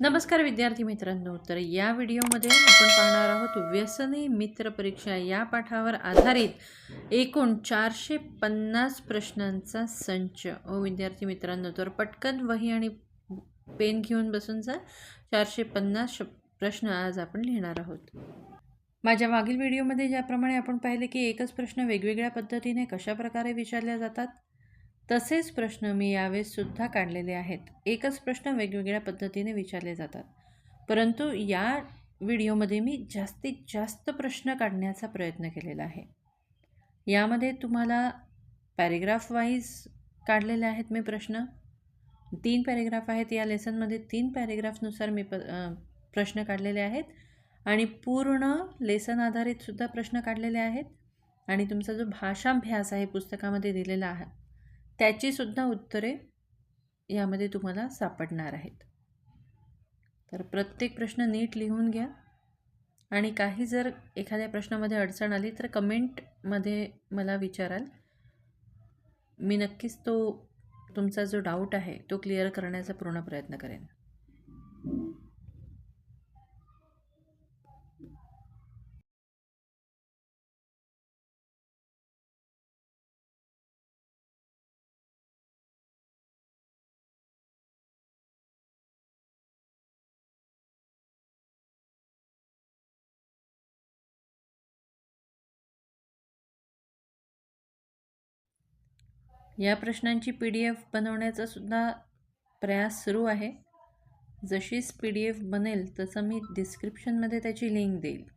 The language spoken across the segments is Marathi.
नमस्कार विद्यार्थी मित्रांनो. तर या व्हिडिओमध्ये आपण पाहणार आहोत व्यसनी मित्र परीक्षा या पाठावर आधारित एकूण चारशे पन्नास प्रश्नांचा संच. ओ विद्यार्थी मित्रांनो तर पटकन वही आणि पेन घेऊन बसून जा. चारशे पन्नास प्रश्न आज आपण लिहिणार आहोत. माझ्या मागील व्हिडिओमध्ये ज्याप्रमाणे आपण पाहिले की एकच प्रश्न वेगवेगळ्या पद्धतीने कशाप्रकारे विचारल्या जातात तसेच प्रश्न मी यावेळेस सुद्धा काढलेले आहेत. एकच प्रश्न वेगवेगळ्या पद्धतीने विचारले जातात. परंतु या व्हिडिओमध्ये मी जास्तीत जास्त प्रश्न काढण्याचा प्रयत्न केलेला आहे. यामध्ये तुम्हाला पॅरेग्राफ वाईज काढलेले आहेत मी प्रश्न. तीन पॅरेग्राफ आहेत. या लेसनमध्ये तीन पॅरेग्राफनुसार मी प प्रश्न काढलेले आहेत. आणि पूर्ण लेसन आधारित सुद्धा प्रश्न काढलेले आहेत. आणि तुमचा जो भाषाभ्यास आहे पुस्तकामध्ये दिलेला आहे त्याचीसुद्धा उत्तरे यामध्ये तुम्हाला सापडणार आहेत. तर प्रत्येक प्रश्न नीट लिहून घ्या. आणि काही जर एखाद्या प्रश्नामध्ये अडचण आली तर कमेंटमध्ये मला विचाराल. मी नक्कीच तो तुमचा जो डाऊट आहे तो क्लिअर करण्याचा पूर्ण प्रयत्न करेन. या प्रश्नांची पी डी एफ बनवण्याचा सुद्धा प्रयास सुरू आहे. जशीच पी डी एफ बनेल तसं मी डिस्क्रिप्शनमध्ये त्याची लिंक देईल.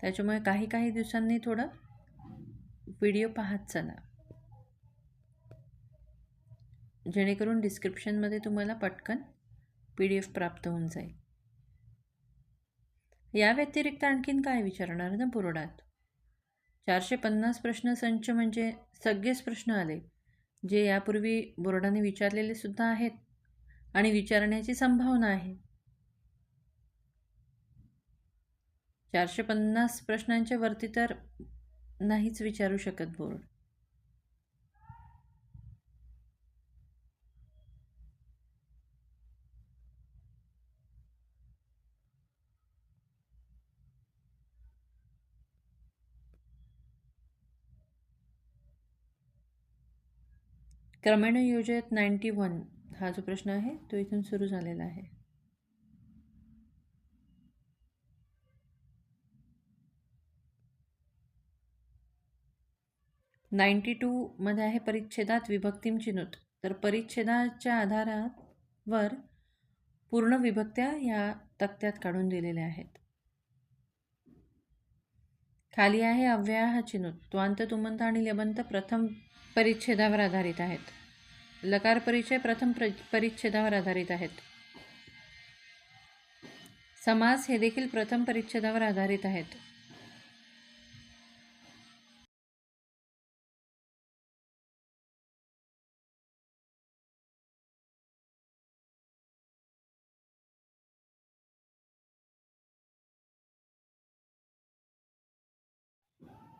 त्याच्यामुळे काही काही दिवसांनी थोडं व्हिडिओ पाहत चला. जेणेकरून डिस्क्रिप्शनमध्ये तुम्हाला पटकन पी डी एफ प्राप्त होऊन जाईल. या व्यतिरिक्त आणखीन काय विचारणार ना बोर्डात? चारशे पन्नास प्रश्न संच म्हणजे सगळेच प्रश्न आले. जे यापूर्वी बोर्डाने विचारलेले सुद्धा आहेत आणि विचारण्याची संभावना आहे. चारशे पन्नास प्रश्नांच्या वरती तर नाहीच विचारू शकत बोर्ड. क्रमेण योजत नाईंटी वन हा जो प्रश्न आहे तो इथून सुरू झालेला आहे. नाईंटी टूमध्ये आहे परिच्छेदात विभक्तीम चिनूत. तर परिच्छेदाच्या आधारावर पूर्ण विभक्त्या या तक्त्यात काढून दिलेल्या आहेत. खाली आहे अव्यय चिनुत. त्वांत तुमंत आणि लेबंत प्रथम परिच्छेदावर आधारित आहेत. लकार परिचय प्रथम प्र परिच्छेदावर आधारित आहेत. समास हे देखील प्रथम परिच्छेदावर आधारित आहेत.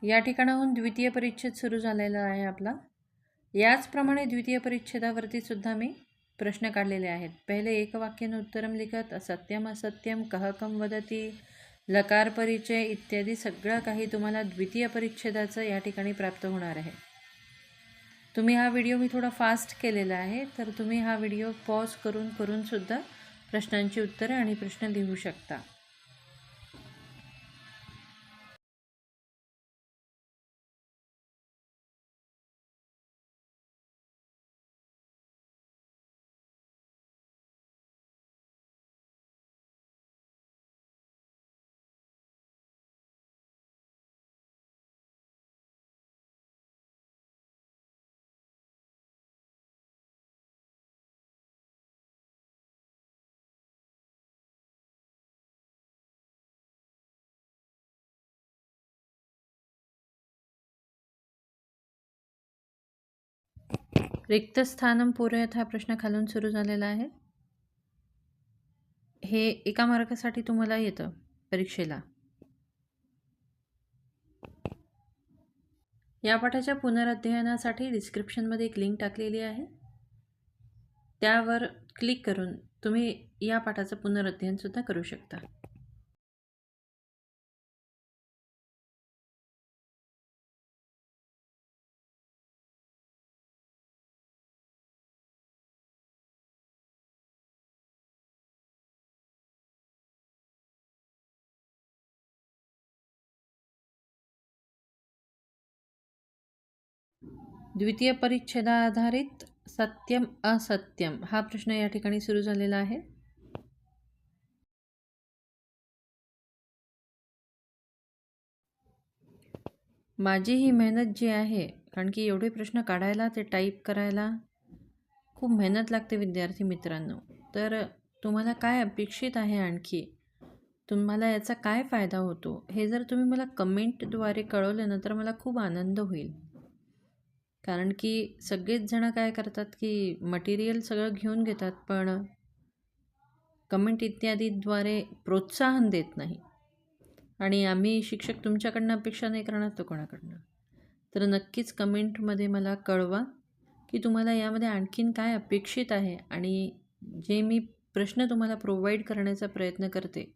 या ठिकाणाहून द्वितीय परिच्छेद सुरू झालेला आहे आपला. याचप्रमाणे द्वितीय परिच्छेदावरती सुद्धा मी प्रश्न काढलेले आहेत. पहिले एकवाक्यानं उत्तरम लिखत असत्यम असत्यम कहकम वदती लकार परिचय इत्यादी सगळं काही तुम्हाला द्वितीय परिच्छेदाचं या ठिकाणी प्राप्त होणार आहे. तुम्ही हा व्हिडिओ मी थोडा फास्ट केलेला आहे तर तुम्ही हा व्हिडिओ पॉज करून करूनसुद्धा प्रश्नांची उत्तरं आणि प्रश्न लिहू शकता. रिक्त स्थानम पूरयत हा प्रश्न खालून सुरू झालेला आहे. हे एका मार्कासाठी तुम्हाला येतं परीक्षेला. या पाठाच्या पुनराध्ययनासाठी डिस्क्रिप्शनमध्ये एक लिंक टाकलेली आहे. त्यावर क्लिक करून तुम्ही या पाठाचं पुनरध्ययनसुद्धा करू शकता. द्वितीय परिच्छेदाधारित सत्यम असत्यम हा प्रश्न या ठिकाणी सुरू झालेला आहे. माझी ही मेहनत जी आहे कारण की एवढे प्रश्न काढायला ते टाईप करायला खूप मेहनत लागते विद्यार्थी मित्रांनो. तर तुम्हाला काय अपेक्षित आहे आणखी? तुम्हाला याचा काय फायदा होतो? हे जर तुम्ही मला कमेंटद्वारे कळवलं ना तर मला खूप आनंद होईल. कारण की सगळेच जणं काय करतात की मटेरियल सगळं घेऊन घेतात पण कमेंट इत्यादीद्वारे प्रोत्साहन देत नाही. आणि आम्ही शिक्षक तुमच्याकडनं अपेक्षा नाही करणार तो कोणाकडनं? तर नक्कीच कमेंटमध्ये मला कळवा की तुम्हाला यामध्ये आणखीन काय अपेक्षित आहे आणि जे मी प्रश्न तुम्हाला प्रोव्हाइड करण्याचा प्रयत्न करते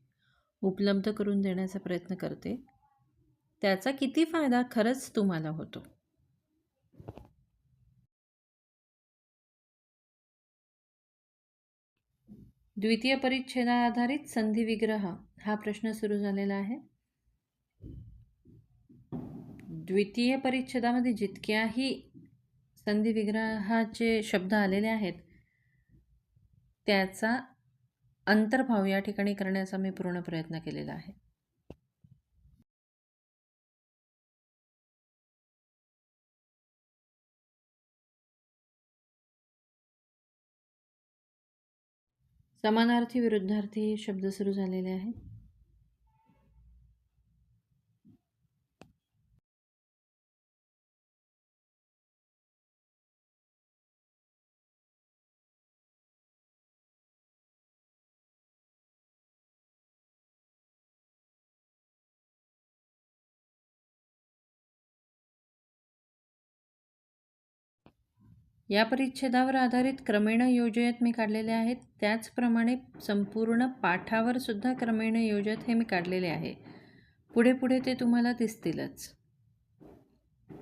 उपलब्ध करून देण्याचा प्रयत्न करते त्याचा किती फायदा खरंच तुम्हाला होतो? द्वितीय परिच्छेदाधारित संधी विग्रह हा प्रश्न सुरू झालेला आहे. द्वितीय परिच्छेदामध्ये जितक्याही संधी विग्रहाचे शब्द आलेले आहेत त्याचा अंतर्भाव या ठिकाणी करण्याचा मी पूर्ण प्रयत्न केलेला आहे. समानार्थी विरुद्धार्थी हे शब्द सुरू झालेले आहेत. या परिच्छेदावर आधारित क्रमेण योजयत मी काढलेले आहेत. त्याचप्रमाणे संपूर्ण पाठावर सुद्धा क्रमेण योजत हे मी काढलेले आहे. पुढे पुढे ते तुम्हाला दिसतीलच.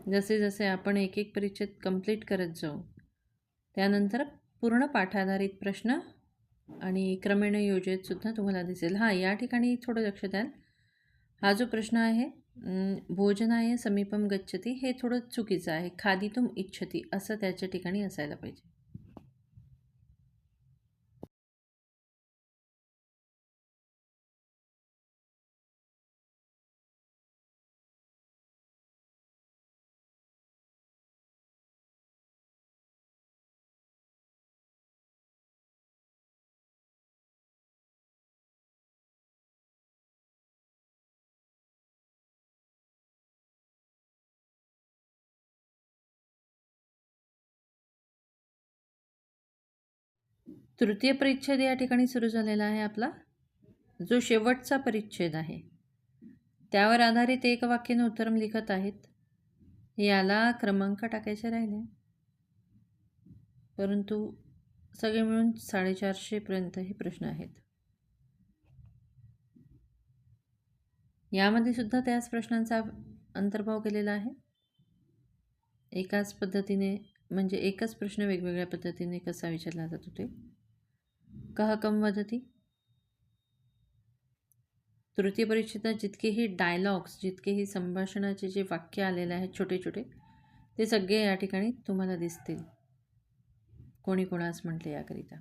जसे जसे आपण एक एक परिच्छेद कंप्लीट करत जाऊ त्यानंतर पूर्ण पाठाधारित प्रश्न आणि क्रमेण योजयतसुद्धा तुम्हाला दिसेल. हां या ठिकाणी थोडं लक्ष द्याल. हा जो प्रश्न आहे भोजनाय समीपम गच्छती हे थोडं चुकीचं आहे. खादितुम इच्छती असं त्याच्या ठिकाणी असायला पाहिजे. तृतीय परिच्छेद या ठिकाणी सुरू झालेला आहे आपला. जो शेवटचा परिच्छेद आहे. त्यावर आधारित एक वाक्याने उत्तरम लिखत आहेत. याला क्रमांक टाकायचे राहिले. परंतु सगळे मिळून साडेचारशेपर्यंत हे प्रश्न आहेत. यामध्ये सुद्धा त्याच प्रश्नांचा अंतर्भाव केलेला आहे. एकाच पद्धतीने म्हणजे एकच प्रश्न वेगवेगळ्या पद्धतीने कसा विचारला जातो ते. कः कं वदति तृतीय परिच्छेदात जितकेही डायलॉग्स जितकेही संभाषणाचे जे वाक्य आलेले आहेत छोटे छोटे ते सगळे या ठिकाणी तुम्हाला दिसतील. कोणी कोणास म्हटले याकरिता?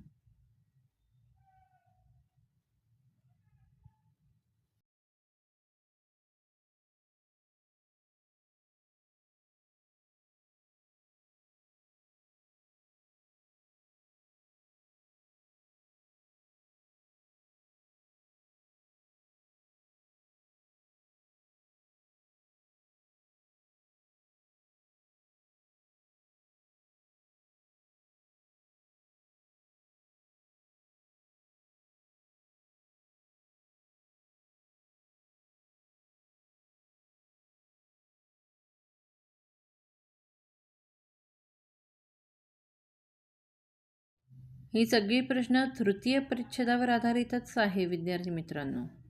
ही सगळी प्रश्न तृतीय परिच्छेदावर आधारितच आहे विद्यार्थी मित्रांनो.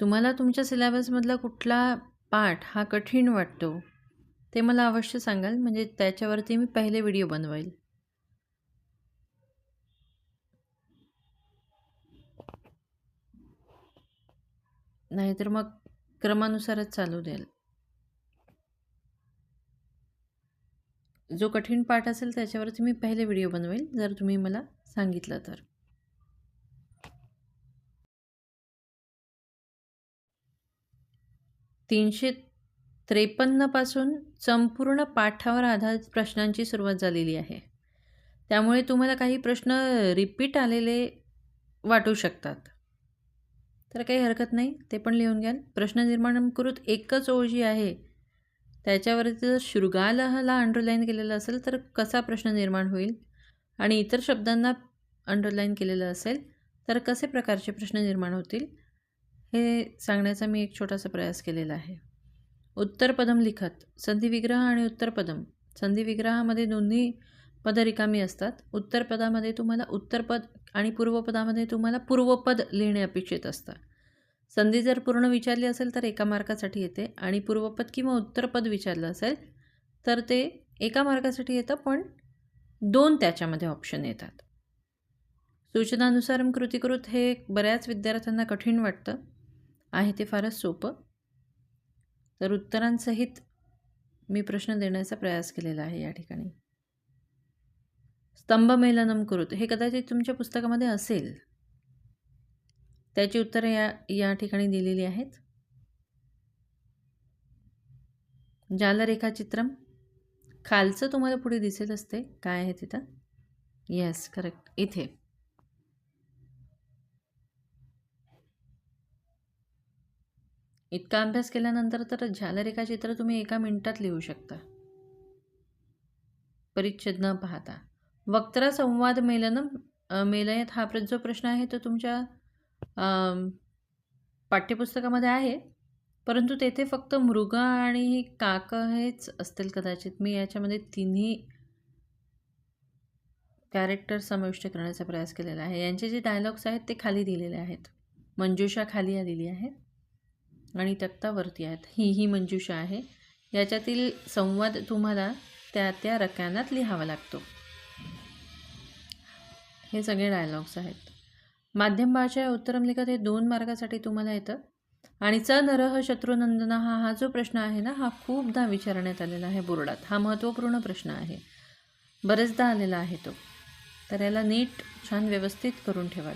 तुम्हाला तुमच्या सिलेबसमधला कुठला पाठ हा कठीण वाटतो ते मला अवश्य सांगाल. म्हणजे त्याच्यावरती मी पहिले व्हिडिओ बनवाईल नाहीतर मग क्रमानुसारच चालू द्याल. जो कठीण पाठ असेल त्याच्यावरती मी पहिले व्हिडिओ बनवेल जर तुम्ही मला सांगितलं तर. तीनशे त्रेपन्नपासून संपूर्ण पाठावर आधारित प्रश्नांची सुरुवात झालेली आहे. त्यामुळे तुम्हाला काही प्रश्न रिपीट आलेले वाटू शकतात. तर काही हरकत नाही ते पण लिहून घ्याल. प्रश्न निर्माण करूत एकच ओळ जी आहे त्याच्यावरती जर शृगालहला अंडरलाईन केलेलं असेल तर कसा प्रश्न निर्माण होईल? आणि इतर शब्दांना अंडरलाईन केलेलं असेल तर कसे प्रकारचे प्रश्न निर्माण होतील? हे सांगण्याचा मी एक छोटासा प्रयास केलेला आहे. उत्तरपदम लिखत संधिविग्रह आणि उत्तरपदम संधिविग्रहामध्ये दोन्ही पद रिकामी असतात. उत्तरपदामध्ये तुम्हाला उत्तरपद आणि पूर्वपदामध्ये तुम्हाला पूर्वपद लिहिणे अपेक्षित असतं. संधी जर पूर्ण विचारली असेल तर एका मार्कासाठी येते आणि पूर्वपद किंवा उत्तरपद विचारलं असेल तर ते एका मार्कासाठी येतं पण दोन त्याच्यामध्ये ऑप्शन येतात. सूचनानुसार कृतीकृत हे बऱ्याच विद्यार्थ्यांना कठीण वाटतं. आहे ते फारच सोपं. तर उत्तरांसहित मी प्रश्न देण्याचा प्रयास केलेला आहे या ठिकाणी. स्तंभमेलनम कुरुत. हे कदाचित तुमच्या पुस्तकामध्ये असेल. त्याची उत्तरं या या ठिकाणी दिलेली आहेत. जालरेखाचित्रम. खालचं तुम्हाला पुढे दिसेल असते. काय आहे तिथं? येस करेक्ट इथे. इतका अभ्यास केल्यानंतर तर झालरेखा चित्र तुम्ही एका मिनिटात लिहू शकता. परिच्छेद न पाहता. वक्त्रा संवाद मेलनम मेलयत हा जो प्रश्न आहे तो तुमच्या पाठ्यपुस्तकामध्ये आहे. परंतु तेथे फक्त मृग आणि काक हेच असतील कदाचित. मी याच्यामध्ये तिन्ही कॅरेक्टर समाविष्ट करण्याचा प्रयास केलेला आहे. यांचे जे डायलॉग्स आहेत ते खाली दिलेले आहेत. मंजुषा खाली आलेली आहे आणि तक्तावरती आहेत. ही ही मंजुषा आहे. याच्यातील संवाद तुम्हाला त्या त्या रकानात लिहावा लागतो. हे सगळे डायलॉग्स आहेत. माध्यम भाषा उत्तरम लिखत हे दोन मार्गासाठी तुम्हाला येतं. आणि च नरह शत्रुनंदना हा हा जो प्रश्न आहे ना हा खूपदा विचारण्यात आलेला आहे बोर्डात. हा महत्त्वपूर्ण प्रश्न आहे. बरेचदा आलेला आहे तो. तर याला नीट छान व्यवस्थित करून ठेवाल.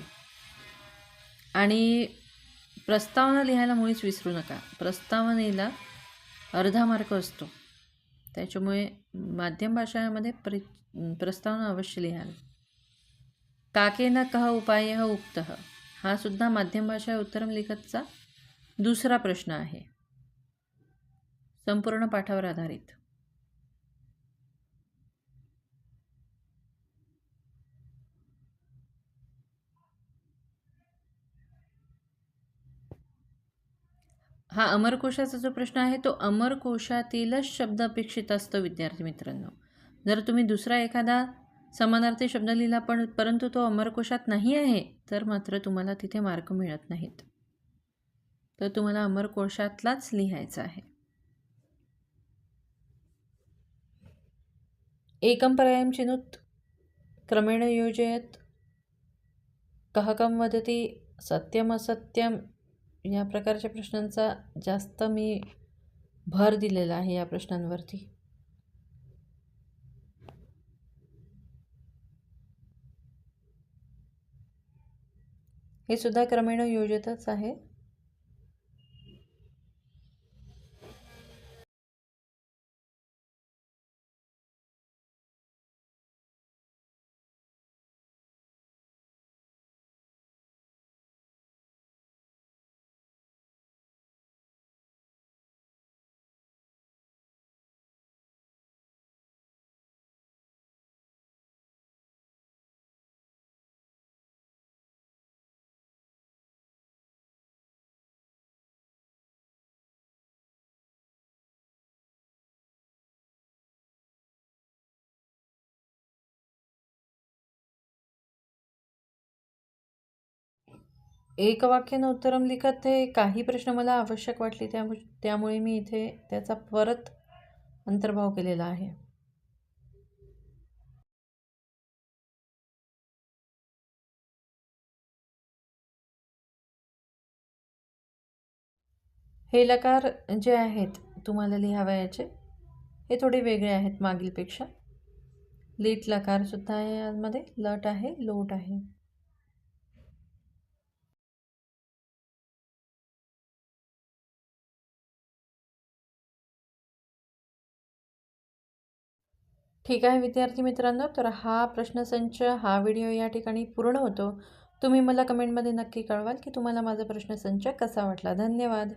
आणि प्रस्तावना लिहायला मुळीच विसरू नका. प्रस्तावनेला अर्धा मार्क असतो. त्याच्यामुळे माध्यम भाषामध्ये प्र प्रस्तावना अवश्य लिहाल. काकेना कह उपाय उक्त. हा सुद्धा माध्यम भाषा उत्तरम लिखतचा दुसरा प्रश्न आहे. संपूर्ण पाठावर आधारित. हा अमरकोशाचा जो प्रश्न आहे तो अमरकोशातीलच शब्द अपेक्षित असतो विद्यार्थी मित्रांनो. जर तुम्ही दुसरा एखादा समानार्थी शब्द लिहिला पण परंतु तो अमरकोशात नाही आहे तर मात्र तुम्हाला तिथे मार्क मिळत नाहीत. तर तुम्हाला अमरकोशातलाच लिहायचा आहे. एकम पर्यायम चिनुत क्रमेण योजयत कहकम वदती सत्यम असत्यम या प्रकारच्या प्रश्नांचा जास्त मी भर दिलेला आहे या प्रश्नांवरती. हे सुद्धा क्रमेण योजितच आहे. एकवाक्यानं उत्तरम लिखत हे काही प्रश्न मला आवश्यक वाटले त्या त्यामुळे मी इथे त्याचा परत अंतर्भाव केलेला आहे. हे लकार जे आहेत तुम्हाला लिहावयाचे हे थोडे वेगळे आहेत मागीलपेक्षा. लीट लकारसुद्धा आहे यामध्ये लट आहे लोट आहे. ठीक आहे विद्यार्थी मित्रांनो. तर हा प्रश्नसंच हा व्हिडिओ या ठिकाणी पूर्ण होतो. तुम्ही मला कमेंटमध्ये नक्की कळवाल की तुम्हाला माझा प्रश्नसंच कसा वाटला. धन्यवाद.